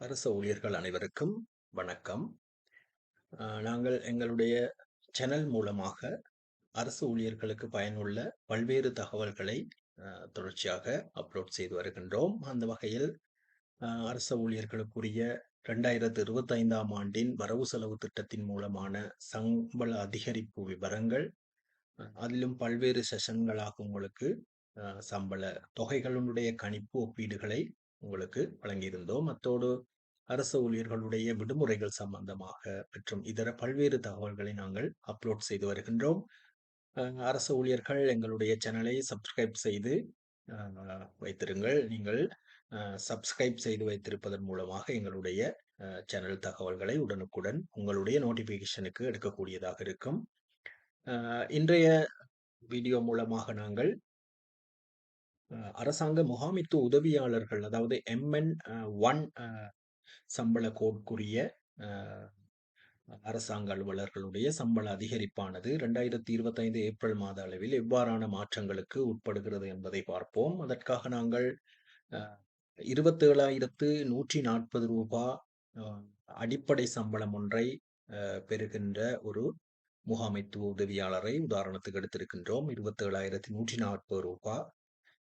அரச ஊழியர்கள் அனைவருக்கும் வணக்கம். நாங்கள் எங்களுடைய சேனல் மூலமாக அரசு ஊழியர்களுக்கு பயனுள்ள பல்வேறு தகவல்களை தொடர்ச்சியாக அப்லோட் செய்து வருகின்றோம். அந்த வகையில் அரசு ஊழியர்களுக்குரிய ரெண்டாயிரத்து இருபத்தைந்தாம் ஆண்டின் வரவு செலவு திட்டத்தின் மூலமான சம்பள அதிகரிப்பு விவரங்கள், அதிலும் பல்வேறு செஷன்களாக உங்களுக்கு சம்பள தொகைகளுடைய கணிப்பு ஒப்பீடுகளை உங்களுக்கு வழங்கியிருந்தோம். அத்தோடு அரச ஊழியர்களுடைய விடுமுறைகள் சம்பந்தமாக மற்றும் இதர பல்வேறு தகவல்களை நாங்கள் அப்லோட் செய்து வருகின்றோம். அரசு அரச ஊழியர்கள் எங்களுடைய சேனலை சப்ஸ்கிரைப் செய்து வைத்திருங்கள். நீங்கள் சப்ஸ்கிரைப் செய்து வைத்திருப்பதன் மூலமாக எங்களுடைய சேனல் தகவல்களை உடனுக்குடன் உங்களுடைய நோட்டிஃபிகேஷனுக்கு எடுக்கக்கூடியதாக இருக்கும். இன்றைய வீடியோ மூலமாக நாங்கள் அரசாங்க முகாமித்துவ உதவியாளர்கள் அதாவது எம்.என். ஒன் சம்பள கோட்குரிய அரசாங்க அலுவலர்களுடைய சம்பள அதிகரிப்பானது 2025 ஏப்ரல் மாத அளவில் எவ்வாறான மாற்றங்களுக்கு உட்படுகிறது என்பதை பார்ப்போம். அதற்காக நாங்கள் இருபத்தேழாயிரத்து நூற்றி நாற்பது ரூபா அடிப்படை சம்பளம் ஒன்றை பெறுகின்ற ஒரு முகாமைத்துவ உதவியாளரை உதாரணத்துக்கு எடுத்திருக்கின்றோம். இருபத்தேழாயிரத்து நூற்றி நாற்பது ரூபாய்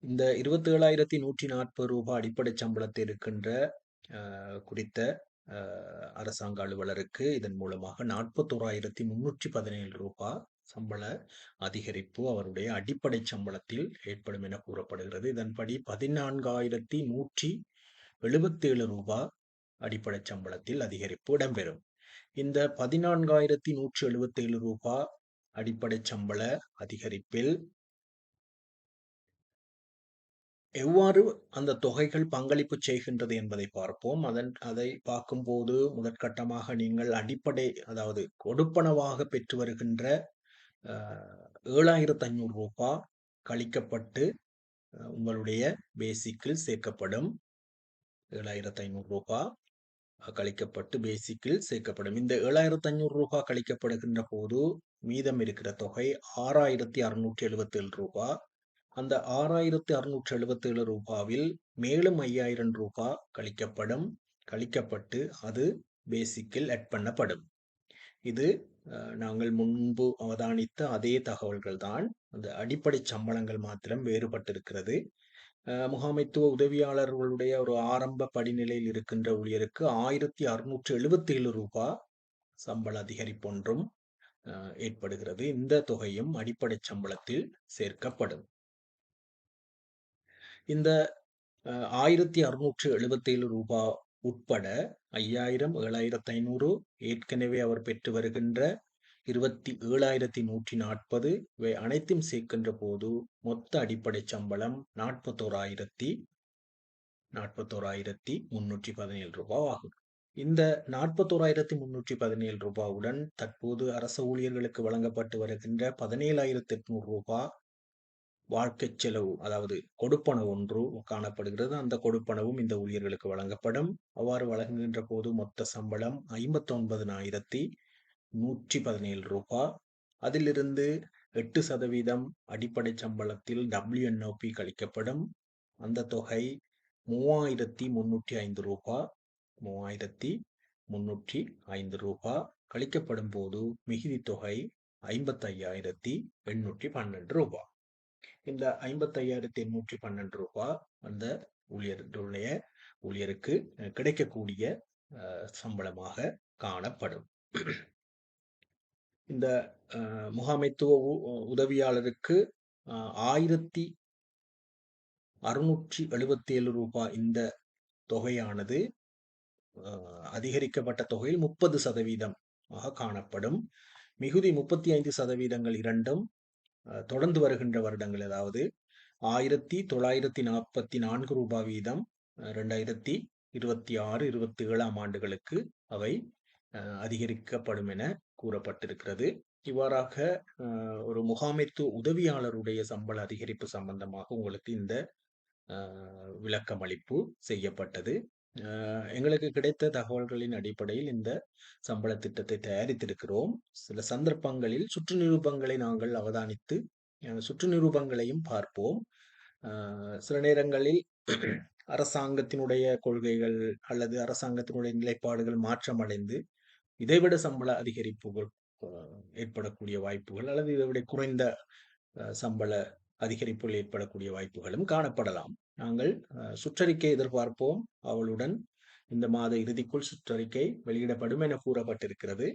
இந்த இருபத்தி ஏழாயிரத்தி நூற்றி நாற்பது ரூபாய் அடிப்படை சம்பளத்தில் இருக்கின்ற குறித்த அரசாங்க அலுவலருக்கு இதன் மூலமாக நாற்பத்தோராயிரத்தி முன்னூற்றி பதினேழு ரூபாய் சம்பள அதிகரிப்பு அவருடைய அடிப்படை சம்பளத்தில் ஏற்படும் என கூறப்படுகிறது. இதன்படி பதினான்காயிரத்தி நூற்றி எழுபத்தேழு ரூபாய் அடிப்படை சம்பளத்தில் அதிகரிப்பு இடம்பெறும். இந்த பதினான்காயிரத்தி நூற்றி எழுபத்தேழு ரூபாய் அடிப்படை சம்பள அதிகரிப்பில் எவ்வாறு அந்த தொகைகள் பங்களிப்பு செய்கின்றது என்பதை பார்ப்போம். அதன் அதை பார்க்கும்போது முதற்கட்டமாக நீங்கள் அடிப்படை அதாவது கொடுப்பனவாக பெற்று வருகின்ற ஏழாயிரத்து ஐநூறு ரூபாய் கழிக்கப்பட்டு உங்களுடைய பேசிக்கில் சேர்க்கப்படும். ஏழாயிரத்து ஐநூறு ரூபாய் கழிக்கப்பட்டு பேசிக்கில் சேர்க்கப்படும். இந்த ஏழாயிரத்து ஐநூறு ரூபாய் கழிக்கப்படுகின்ற போது மீதம் இருக்கிற தொகை ஆறாயிரத்தி அறுநூற்றி எழுபத்தேழு ரூபாய் அந்த ரூ. 6,677வில் மேலும் ஐயாயிரம் ரூபாய் கழிக்கப்படும். கழிக்கப்பட்டு அது பேசிக்கில் அட் பண்ணப்படும். இது நாங்கள் முன்பு அவதானித்த அதே தகவல்கள் தான். அந்த அடிப்படை சம்பளங்கள் மாத்திரம் வேறுபட்டிருக்கிறது. முகாமைத்துவ உதவியாளர்களுடைய ஒரு ஆரம்ப படிநிலையில் இருக்கின்ற ஊழியருக்கு ரூ. 1,677 சம்பள அதிகரிப்பொன்றும் ஏற்படுகிறது. இந்த தொகையும் அடிப்படை சம்பளத்தில் சேர்க்கப்படும். இந்த ஆயிரத்தி அறுநூற்று எழுபத்தி ஏழு ரூபாய் உட்பட ஐயாயிரம் ஏழாயிரத்தி ஐநூறு ஏற்கனவே அவர் பெற்று வருகின்ற இருபத்தி ஏழாயிரத்தி நூற்றி நாற்பது இவை அனைத்தும் சேர்க்கின்ற போது மொத்த அடிப்படை சம்பளம் நாற்பத்தோராயிரத்தி நாற்பத்தோராயிரத்தி முன்னூற்றி பதினேழு ரூபாய் ஆகும் இந்த நாற்பத்தோராயிரத்தி முன்னூற்றி பதினேழு ரூபாவுடன் தற்போது அரசு ஊழியர்களுக்கு வழங்கப்பட்டு வருகின்ற பதினேழாயிரத்தி எட்நூறு ரூபாய் வாழ்க்கை செலவு அதாவது கொடுப்பனவு ஒன்று காணப்படுகிறது. அந்த கொடுப்பனவும் இந்த ஊழியர்களுக்கு வழங்கப்படும். அவ்வாறு வழங்குகின்ற போது மொத்த சம்பளம் ஐம்பத்தி ஒன்பதினாயிரத்தி நூற்றி பதினேழு ரூபாய் அதிலிருந்து எட்டு சதவீதம் அடிப்படை சம்பளத்தில் டபிள்யூஎன்ஓபி கழிக்கப்படும். அந்த தொகை மூவாயிரத்தி முன்னூற்றி ஐந்து ரூபாய் மூவாயிரத்தி முன்னூற்றி ஐந்து ரூபாய் கழிக்கப்படும் போது மிகுதி தொகை ஐம்பத்தையாயிரத்தி எண்ணூற்றி பன்னெண்டு ரூபாய் இந்த ரூ. 55,812 அந்த ஊழியர்களுடைய ஊழியருக்கு கிடைக்கக்கூடிய சம்பளமாக காணப்படும். இந்த முகாமைத்துவ உதவியாளருக்கு ஆயிரத்தி அறுநூற்றி எழுபத்தி ஏழு ரூபாய் இந்த தொகையானது அதிகரிக்கப்பட்ட தொகையில் முப்பது சதவீதம் காணப்படும். மிகுதி 35% இரண்டும் தொடர்ந்து வருகின்ற வருடங்கள் அதாவது ரூ. 1,944 வீதம் 2026, 27ஆம் ஆண்டுகளுக்கு அவை அதிகரிக்கப்படும் என கூறப்பட்டிருக்கிறது. இவ்வாறாக ஒரு முகாமைத்துவ உதவியாளருடைய சம்பள அதிகரிப்பு சம்பந்தமாக உங்களுக்கு இந்த விளக்கமளிப்பு செய்யப்பட்டது. எங்களுக்கு கிடைத்த தகவல்களின் அடிப்படையில் இந்த சம்பள திட்டத்தை தயாரித்திருக்கிறோம். சில சந்தர்ப்பங்களில் சுற்று நிரூபங்களை நாங்கள் அவதானித்து சுற்று நிரூபங்களையும் பார்ப்போம். சில நேரங்களில் அரசாங்கத்தினுடைய கொள்கைகள் அல்லது அரசாங்கத்தினுடைய நிலைப்பாடுகள் மாற்றமடைந்து இதைவிட சம்பள அதிகரிப்புகள் ஏற்படக்கூடிய வாய்ப்புகள் அல்லது இதை விட குறைந்த சம்பள அதிகரிப்புகள் ஏற்படக்கூடிய வாய்ப்புகளும் காணப்படலாம் நாங்கள் சுற்றறிக்கை எதிர்பார்ப்போம். அவளுடன் இந்த மாத இறுதிக்குள் சுற்றறிக்கை வெளியிடப்படும் என கூறப்பட்டிருக்கிறது.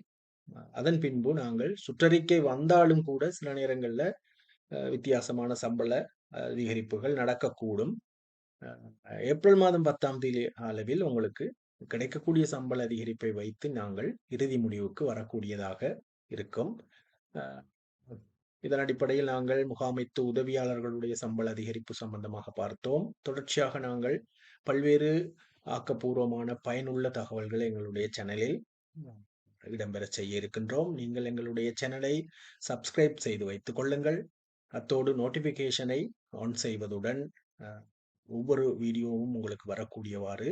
அதன் பின்பு நாங்கள் சுற்றறிக்கை வந்தாலும் கூட சில நேரங்களில் வித்தியாசமான சம்பள அதிகரிப்புகள் நடக்கக்கூடும். ஏப்ரல் மாதம் பத்தாம் தேதி அளவில் உங்களுக்கு கிடைக்கக்கூடிய சம்பள அதிகரிப்பை வைத்து நாங்கள் இறுதி முடிவுக்கு வரக்கூடியதாக இருக்கும். இதன் அடிப்படையில் நாங்கள் முகாமைத்து உதவியாளர்களுடைய சம்பள அதிகரிப்பு சம்பந்தமாக பார்த்தோம். தொடர்ச்சியாக நாங்கள் பல்வேறு ஆக்கப்பூர்வமான பயனுள்ள தகவல்களை எங்களுடைய சேனலில் இடம்பெற செய்ய இருக்கின்றோம். நீங்கள் எங்களுடைய சேனலை சப்ஸ்கிரைப் செய்து வைத்துக் கொள்ளுங்கள். அத்தோடு நோட்டிபிகேஷனை ஆன் செய்வதுடன் ஒவ்வொரு வீடியோவும் உங்களுக்கு வரக்கூடியவாறு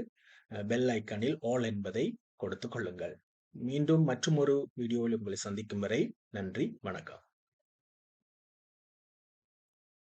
பெல் ஐக்கனில் ஆல் என்பதை கொடுத்து கொள்ளுங்கள். மீண்டும் மற்றும் ஒரு வீடியோவில் உங்களை சந்திக்கும் வரை நன்றி வணக்கம்.